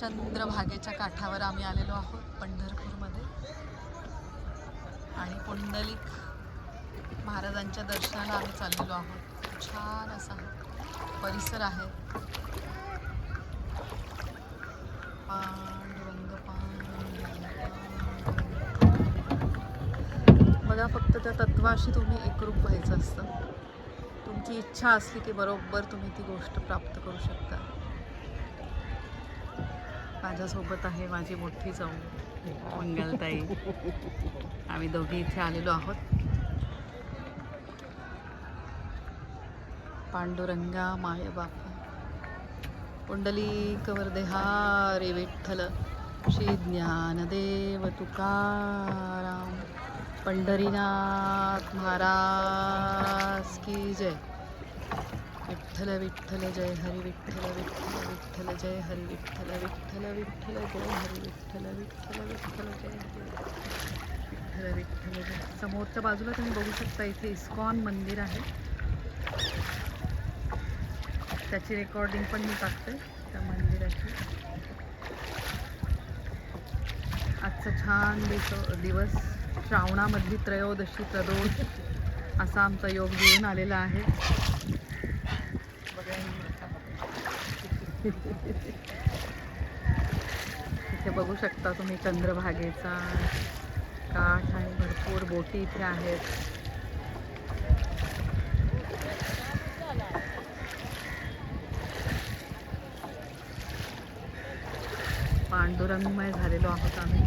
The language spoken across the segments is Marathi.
चंद्रभागेच्या काठावर आम्ही आलेलो आहोत पंढरपूरमध्ये. आणि पुंडलिक महाराजांच्या दर्शनाला आम्ही चाललेलो आहोत. छान असा परिसर आहे. पांडुरंग पांडुरंग पांडुरंग. बघा फक्त त्या तत्वाशी तुम्ही एकरूप व्हायचं असतं. तुमची इच्छा असली की बरोबर तुम्ही ती गोष्ट प्राप्त करू शकता. माझ्यासोबत आहे माझी मोठी जाऊ मंगलताई. आम्ही दोघी इथे आलेलो आहोत. पांडुरंगा माय बापा पुंडलिक वरदेहारे विठ्ठल. श्री ज्ञानदेव तुकाराम. पंढरीनाथ महाराज की जय. विठ्ठल विठ्ठल जय हरी विठ्ठल विठ्ठल विठ्ठल जय हरी विठ्ठल विठ्ठल विठ्ठल जय हरी विठ्ठल विठ्ठल विठ्ठल जय हरी विठ्ठल विठ्ठल जय. समोरच्या बाजूला तुम्ही बघू शकता इथे इस्कॉन मंदिर आहे. त्याची रेकॉर्डिंग पण मी टाकते त्या मंदिराची. आजचा छान दिवस दिवस. श्रावणामधली त्रयोदशी प्रदोष असा आमचा योग घेऊन आलेला आहे. इथे बघू शकता तुम्ही चंद्रभागेचा काठ आणि भरपूर बोटी इथे आहेत. पांडुरंगमय झालेलो आहोत आम्ही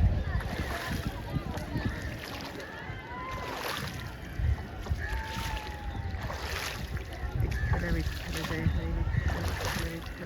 विठ्ठल विठ्ठल